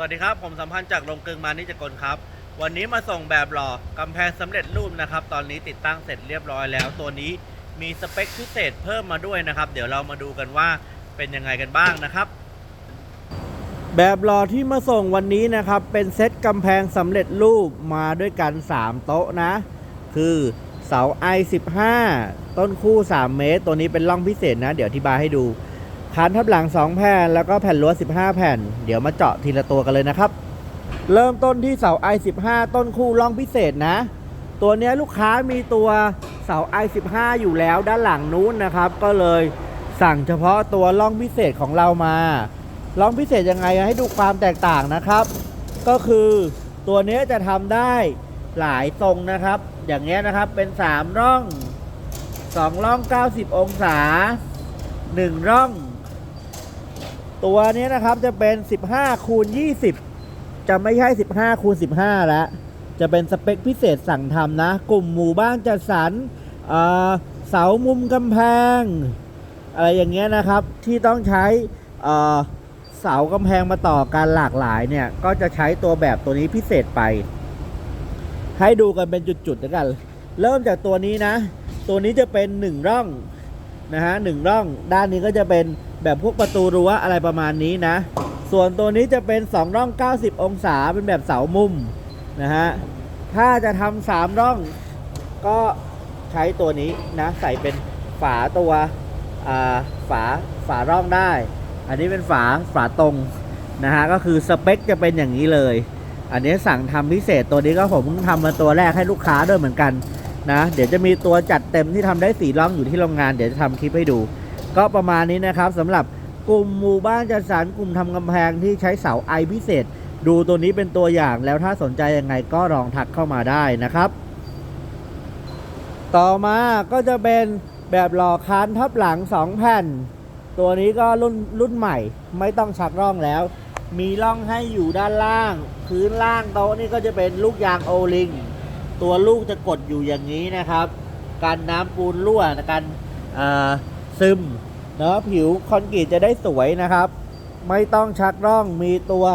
วัสดีครับ ผมสัมพันธ์จากโรงกลึงมานิจกลครับ วันนี้มาส่งแบบหล่อกำแพงสำเร็จรูปนะครับ ตอนนี้ติดตั้งเสร็จเรียบร้อยแล้ว ตัวนี้มีสเปคพิเศษเพิ่มมาด้วยนะครับ เดี๋ยวเรามาดูกันว่าเป็นยังไงกันบ้างนะครับ แบบหล่อที่มาส่งวันนี้นะครับ เป็นเซตกำแพงสำเร็จรูปมาด้วยกัน 3 โต๊ะนะ คือเสา i15 ต้นคู่ 3 เมตร ตัวนี้เป็นร่องพิเศษนะ เดี๋ยวอธิบายให้ดู คานทับหลัง 2 แผ่น แล้วก็แผ่นรั้ว15 แผ่น เดี๋ยวมาเจาะทีละตัวกันเลยนะครับ เริ่มต้นที่เสา i15 ต้นคู่ร่องพิเศษนะ ตัวนี้ลูกค้ามีตัวเสา i15 อยู่แล้วด้านหลังนู้นนะครับ ก็เลยสั่งเฉพาะตัวร่องพิเศษของเรามาร่องพิเศษยังไงให้ดูความแตกต่างนะครับ ก็คือตัวนี้จะทำได้หลายทรงนะครับ อย่างเงี้ยนะครับเป็น 3 ร่อง 2 ร่อง 90 องศา 1 ร่อง ตัวนี้นะครับจะเป็น 15 คูณ 20 จะไม่ใช่ 15 คูณ 15 แล้ว จะเป็นสเปคพิเศษสั่งทำนะ กลุ่มหมู่บ้านจัดสรรเสามุมกำแพง อะไรอย่างเงี้ยนะครับ ที่ต้องใช้เสากำแพงมาต่อกันหลากหลายเนี่ย ก็จะใช้ตัวแบบตัวนี้พิเศษไป ให้ดูกันเป็นจุดๆแล้วกัน เริ่มจากตัวนี้นะ ตัวนี้จะเป็นหนึ่งร่องนะฮะหนึ่งร่อง ด้านนี้ก็จะเป็น แบบพวกประตูรั้วอะไรประมาณนี้นะ ส่วนตัวนี้จะเป็น 2 ร่อง 90 องศาเป็นแบบเสามุมนะฮะ ถ้าจะทำสามร่อง ก็ใช้ตัวนี้นะ ใส่เป็นฝาตัวฝาฝาร่องได้ อันนี้เป็นฝาฝาตรงนะฮะ ก็คือสเปคจะเป็นอย่างนี้เลย อันนี้สั่งทำพิเศษตัวนี้ก็ผมเพิ่งทำมาตัวแรกให้ลูกค้าด้วยเหมือนกันนะ เดี๋ยวจะมีตัวจัดเต็มที่ทำได้สีร่องอยู่ที่โรงงาน เดี๋ยวจะทำคลิปให้ดู ก็ประมาณนี้นะครับสำหรับกลุ่มหมู่บ้านจัดสรรกลุ่มทำกำแพงที่ใช้เสาไอพิเศษ ดูตัวนี้เป็นตัวอย่างแล้วถ้าสนใจยังไงก็ลองทักเข้ามาได้นะครับ ต่อมาก็จะเป็นแบบหล่อคานทับหลัง 2 แผ่น ตัวนี้ก็รุ่นรุ่นใหม่ ไม่ต้องชักร่องแล้ว มีร่องให้อยู่ด้านล่าง พื้นล่างโต๊ะนี่ก็จะเป็นลูกยางโอลิง ตัวลูกจะกดอยู่อย่างนี้นะครับกันน้ำปูนรั่วกันอ่า ซึมเนาะผิวคอนกรีตจะได้สวยนะครับ ไม่ต้องชักร่องมีตัว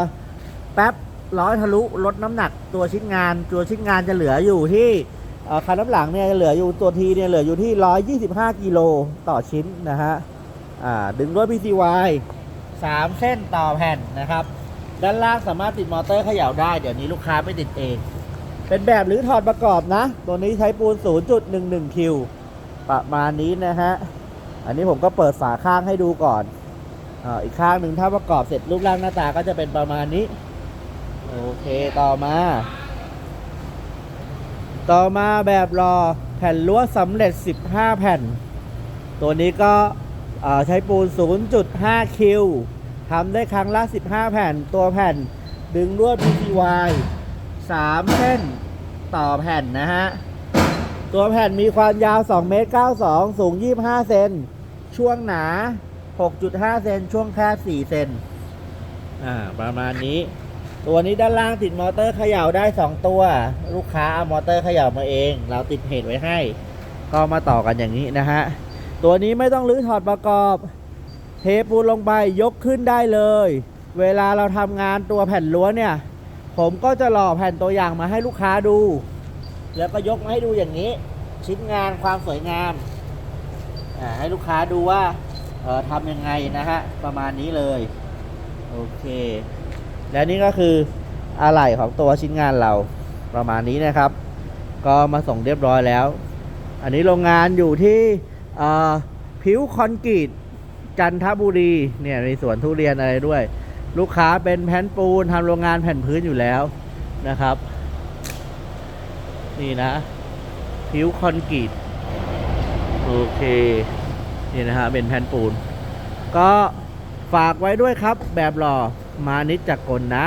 แป๊บร้อยทะลุลดน้ำหนักตัวชิ้นงาน ตัวชิ้นงานจะเหลืออยู่ที่คันน้ำหลังเนี่ยเหลืออยู่ตัวทีเนี่ยเหลืออยู่ที่ 125 กิโลต่อชิ้นนะฮะดึงด้วย PCY 3 เส้นต่อแผ่นนะครับ ด้านล่างสามารถติดมอเตอร์เขย่าได้ เดี๋ยวนี้ลูกค้าไม่ติดเอง เป็นแบบหรือถอดประกอบนะ ตัวนี้ใช้ปูน 0.11คิวประมาณนี้นะฮะ อันนี้ผมก็เปิดฝาข้างให้ดูก่อนออีกข้างหนึ่งถ้าประกอบเสร็จรูปร่างหน้าตาก็จะเป็นประมาณนี้ โอเคต่อมา ต่อมาแบบรอแผ่นรั้วสำเร็จ 15 แผ่น ตัวนี้ก็ใช้ปูน 0.5 คิวทำได้ครั้งละ 15 แผ่น ตัวแผ่นดึงลวด PCY 3 เส้นต่อแผ่นนะฮะ ตัวแผ่นมีความยาว2เมตร92 สูง 25 เซน ช่วงหนา 6.5 เซน ช่วงแคบ4เซน อ่า ประมาณนี้ ตัวนี้ด้านล่างติดมอเตอร์เขย่าได้ 2 ตัว ลูกค้าเอามอเตอร์เขย่ามาเอง เราติดเพจไว้ให้ ก็มาต่อกันอย่างนี้นะฮะ ตัวนี้ไม่ต้องรื้อถอดประกอบ เทปูนลงไปยกขึ้นได้เลย เวลาเราทำงานตัวแผ่นรั้วเนี่ย ผมก็จะหล่อแผ่นตัวอย่างมาให้ลูกค้าดู แล้วก็ยกมาให้ดูอย่างนี้ ชิ้นงานความสวยงาม ให้ลูกค้าดูว่าทำยังไงนะฮะ ประมาณนี้เลย โอเค และนี่ก็คืออะไหล่ของตัวชิ้นงานเราประมาณนี้นะครับ ก็มาส่งเรียบร้อยแล้ว อันนี้โรงงานอยู่ที่ผิวคอนกรีตจันทบุรีเนี่ยมีสวนทุเรียนอะไรด้วย ลูกค้าเป็นแผ่นปูนทำโรงงานแผ่นพื้นอยู่แล้วนะครับ นี่นะ ผิวคอนกรีตโอเค นี่นะฮะเป็นแผ่นปูน ก็ฝากไว้ด้วยครับแบบหล่อมานิดจากกลนะ